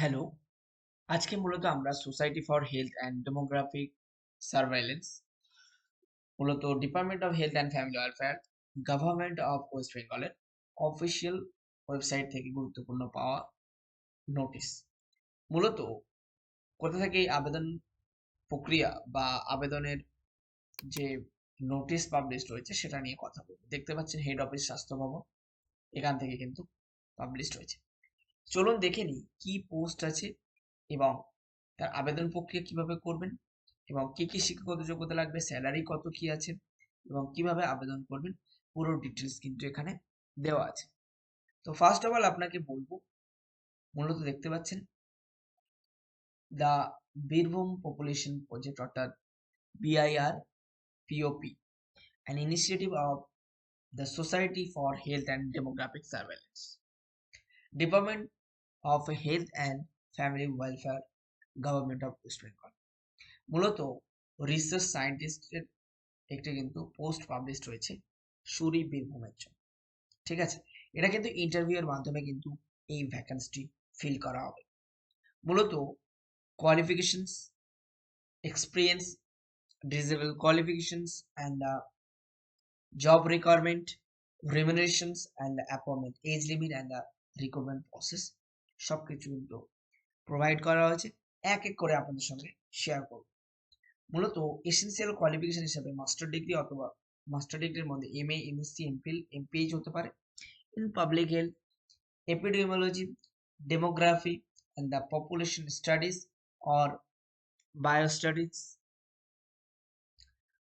Hello আজকে মূলত আমরা society for health and demographic surveillance মূলত department of health and family welfare government of West বেঙ্গলের official website থেকে গুরুত্বপূর্ণ পাওয়া নোটিশ মূলত কোথা থেকে এই আবেদন প্রক্রিয়া বা আবেদনের যে নোটিশ পাবলিশ রয়েছে সেটা নিয়ে কথা বলব। দেখতে পাচ্ছেন হেড অফিস স্বাস্থ্য ভবন এখান থেকে কিন্তু পাবলিশ হয়েছে। চলুন দেখে নিই কি পোস্ট আছে এবং তার আবেদন প্রক্রিয়া কীভাবে করবেন এবং কি কি শিক্ষাগত যোগ্যতা লাগবে স্যালারি কত কি আছে এবং কীভাবে আবেদন করবেন, পুরো ডিটেলস কিন্তু এখানে দেওয়া আছে তো ফার্স্ট অফ অল আপনাকে বলব, মূলত দেখতে পাচ্ছেন দ্য বীরভূম পপুলেশন প্রজেক্ট অর্থাৎ BIR POP an initiative of the Society for Health and Demographic Surveillance. Department of Health and Family Welfare, Government of West Bengal. মূলত রিসার্চ সায়েন্টিস্টের একটি কিন্তু পোস্ট পাবলিশ হয়েছে সুরি বীরভূমের জন্য। ঠিক আছে? এটা কিন্তু ইন্টারভিউয়ের মাধ্যমে কিন্তু এই ভ্যাকান্সিটি ফিল করা হবে। মূলত qualifications experience desirable qualifications and job requirement, remunerations and the appointment, age limit the recruitment সব কিছু কিন্তু প্রোভাইড করা হয়েছে। এক এক করে আপনাদের সঙ্গে শেয়ার করব। মূলত এসেন্সিয়াল কোয়ালিফিকেশন হিসেবে মাস্টার ডিগ্রি অথবা মাস্টার ডিগ্রির মধ্যে M A MSc MPhil MPH হতে পারে। In public health epidemiology demography and the population studies or bio studies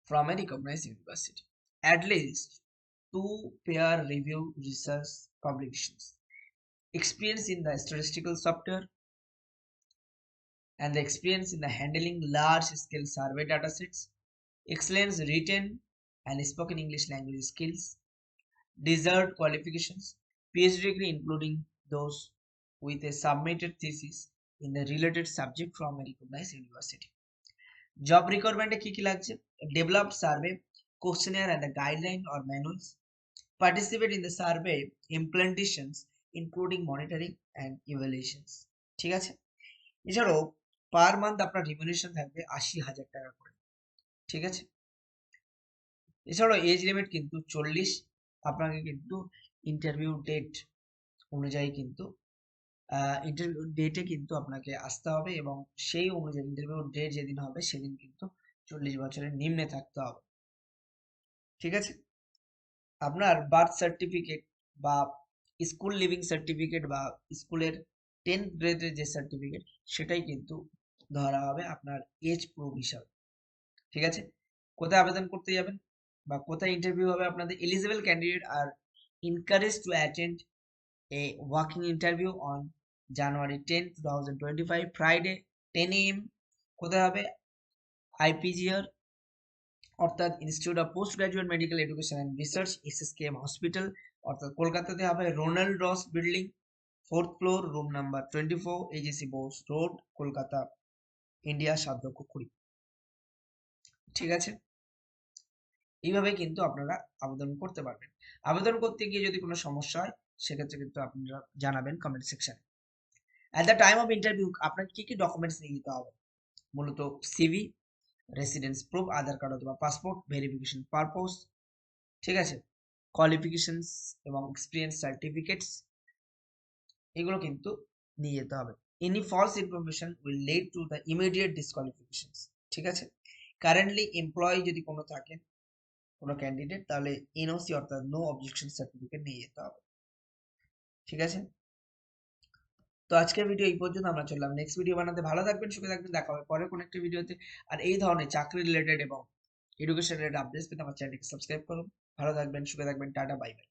from a recognized university. at least two peer review research publications, experience in the statistical software, and the experience in the handling large scale survey datasets, excellence written and spoken English language skills, desired qualifications, PhD degree including those with a submitted thesis in the related subject from a recognized university. Job requirement কি কি লাগছে developed survey questionnaire and the guideline or manuals, participate in the survey implementations including monitoring and evaluations. ঠিক আছে? এছাড়াও per month আপনার রিমিউনেশন থাকবে আশি হাজার টাকা করে। ঠিক আছে? এছাড়াও এজ লিমিট কিন্তু চল্লিশ। আপনাকে কিন্তু ইন্টারভিউ ডেট অনুযায়ী কিন্তু ইন্টারভিউ ডেটে কিন্তু আপনাকে আসতে হবে এবং সেই অনুযায়ী ইন্টারভিউ ডেট যেদিন হবে সেদিন কিন্তু চল্লিশ বছরের নিম্নে থাকতে হবে। ঠিক আছে? আপনার বার্থ সার্টিফিকেট বা স্কুল লিভিং সার্টিফিকেট বা স্কুলের টেন্থ গ্রেডের যে সার্টিফিকেট সেটাই কিন্তু ধরা হবে আপনার এজ প্রুফ হিসাবে ঠিক আছে? কোথায় আবেদন করতে যাবেন বা কোথায় ইন্টারভিউ হবে আপনাদের? Eligible candidate are encourage to encouraged to attend a walking interview on January 10, 2025, Friday, 10 a.m. কোথায় হবে? আইপিজিআর অর্থাৎ institute of post graduate medical education and research SSKM hospital অর্থাৎ কলকাতাতে হবে Ronald Ross building fourth floor room number twenty four AGC Bose road Kolkata India সাত লক্ষ কুড়ি ঠিক আছে? এইভাবে কিন্তু আপনারা আবেদন করতে পারবেন। আবেদন করতে গিয়ে যদি কোনো সমস্যা হয়, সেক্ষেত্রে কিন্তু আপনারা জানাবেন কমেন্ট সেকশনে at the time of interview আপনাকে কি কি ডকুমেন্টস নিয়ে যেতে হবে? মূলত CV residence proof Aadhaar card অথবা পাসপোর্ট ভেরিফিকেশন পারপোজ ঠিক আছে? কোয়ালিফিকেশনস এবং এক্সপিরিয়েন্স সার্টিফিকেটস এগুলো কিন্তু নিয়ে যেতে হবে। Any false information will lead to the immediate disqualifications ঠিক আছে? কারেন্টলি এমপ্লয়ি যদি কোনো থাকেন কোনো ক্যান্ডিডেট তাহলে এনওসি অর্থাৎ নো অবজেকশন সার্টিফিকেট নিয়ে যেতে হবে, ঠিক আছে? তো আজকের ভিডিও এই পর্যন্ত আমরা চললাম। নেক্সট ভিডিও বানাতে ভালো থাকবেন, সুখে থাকবেন, দেখা হবে পরে কোনো একটা ভিডিওতে আর এই ধরনের চাকরি রিলেটেড এবং এডুকেশন রিলেটেড আপডেটস পেতে আমার চ্যানেলকে সাবস্ক্রাইব করুন। ভালো থাকবেন, সুখে থাকবেন, টাটা বাই বাই